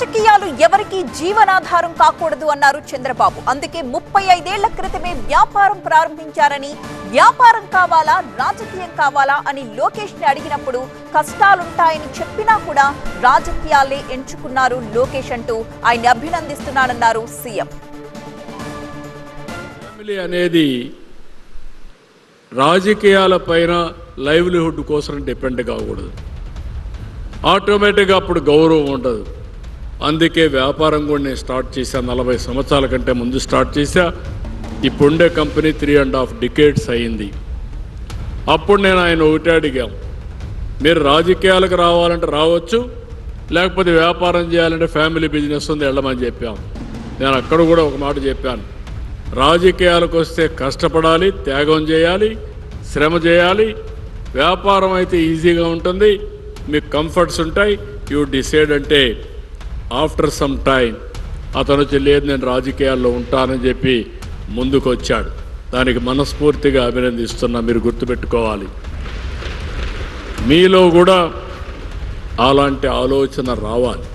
రాజకీయాలు ఎవరికి జీవనాధారం కాకూడదు అన్నారు చంద్రబాబు. అందుకే ముప్పై ఐదేళ్ళ క్రితమే వ్యాపారం ప్రారంభించారని వ్యాపారం కావాలా రాజకీయం కావాలా అని లోకేష్ని అడిగినప్పుడు కష్టాలుంటాయని చెప్పినా కూడా రాజకీయాలే ఎంచుకున్నారు లోకేష్ అంటూ ఆయన అభినందిస్తున్నానన్నారు సీఎం. ఫ్యామిలీ అనేది రాజకీయాల పైన లైవ్లీహుడ్ కోసం డిపెండ్ కాకూడదు. ఆటోమేటిక్గా అప్పుడు గౌరవం ఉండదు. అందుకే వ్యాపారం కూడా నేను స్టార్ట్ చేశాను నలభై సంవత్సరాల కంటే ముందు స్టార్ట్ చేశా. ఇప్పుడుండే company three and half decades అయింది అప్పుడు నేను ఆయన ఒకటే అడిగాం మీరు రాజకీయాలకు రావాలంటే రావచ్చు లేకపోతే వ్యాపారం చేయాలంటే ఫ్యామిలీ బిజినెస్ ఉంది వెళ్ళమని చెప్పాం. నేను అక్కడ కూడా ఒక మాట చెప్పాను రాజకీయాలకు వస్తే కష్టపడాలి త్యాగం చేయాలి శ్రమ చేయాలి వ్యాపారం అయితే ఈజీగా ఉంటుంది మీకు కంఫర్ట్స్ ఉంటాయి యూ డిసైడ్ అంటే ఆఫ్టర్ సమ్ టైం అతను వచ్చి లేదు నేను రాజకీయాల్లో ఉంటానని చెప్పి ముందుకు వచ్చాడు దానికి మనస్ఫూర్తిగా అభినందిస్తున్నా మీరు గుర్తుపెట్టుకోవాలి. మీలో కూడా అలాంటి ఆలోచన రావాలి.